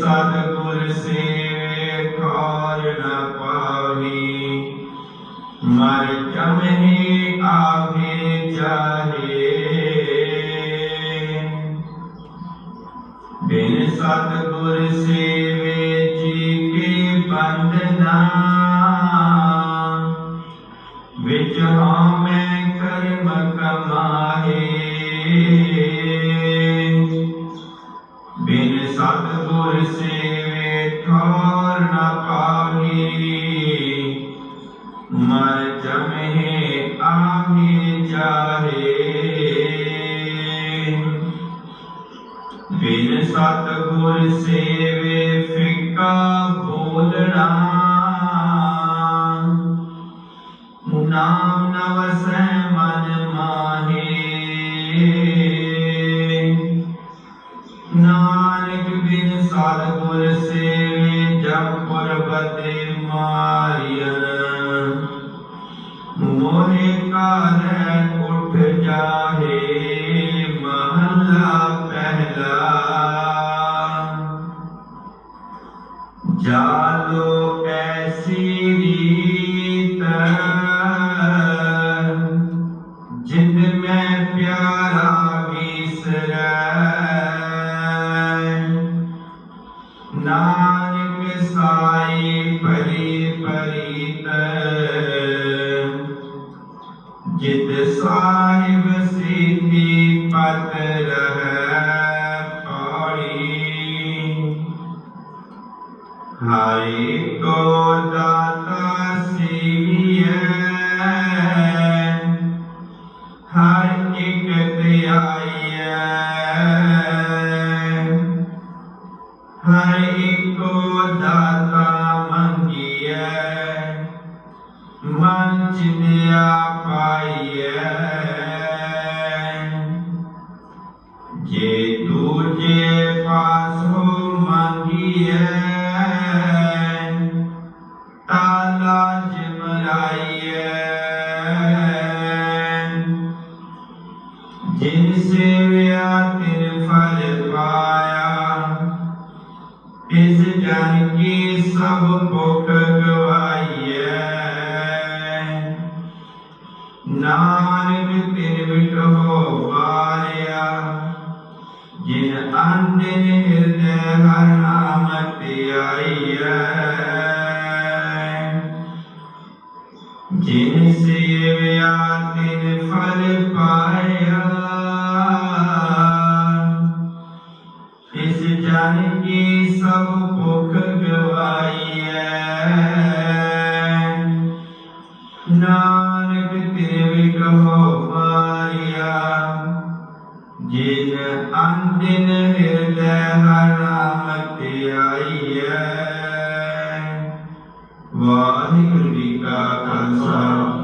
ਸਤਿਗੁਰ ਸੇਵੇ ਠੌਰ ਬਿਨ ਸਤਿਗੁਰ ਸੇਵੇ ਜੀ ਕੀ ਬੰਦਨਾ ਸੇਵੇ ਠੌਰ ਪਾਹੀ ਮਰ ਜਮਹਿ ਆਹੇ ਜਾਹੇ। ਬਿਨ ਸਤਿਗੁਰ ਸੇਵੇ ਫਿੱਕਾ ਬੋਲਣਾ। ਜਾਲੋ ਐਸੀ ਰੀਤ ਜਿੰਦ ਮੈਂ ਪਿਆਰਾ ਵਿਸਰੈ ਨਾਨਕ ਸਾਈ ਪਰੀ ਪਰੀਤ ਜਿਤ ਸਾਹਿਬ ਹਰ ਇੱਕੋ ਦਾਤਾ ਮੰਗੀਐ ਮਨ ਚਿੰਦਿਆ ਪਾਈਐ। ਜੇ ਇਸ ਜਨ ਕੀ ਸਭ ਭੁਖ ਗਵਾਈਐ? ਨਾਨਕ ਤਿਨ ਵਿਟੋ ਵਾਰਿਆ, ਜਿਨ ਅੰਦਿਨ ਹਿਰਦੈ ਹਰ ਨਾਮ ਧਿਆਈਐ। ਜਿਨ ਸੇਵਿਆ ਤਿਨ ਫਲ ਪਾਇਆ ਜਿਨ ਅੰਦਿਨ ਹਿਰਦੈ ਹਰ ਨਾਮ ਧਿਆਈਐ। ਵਾਹਿਗੁਰੂ ਜੀ ਕਾ ਖਾਲਸਾ।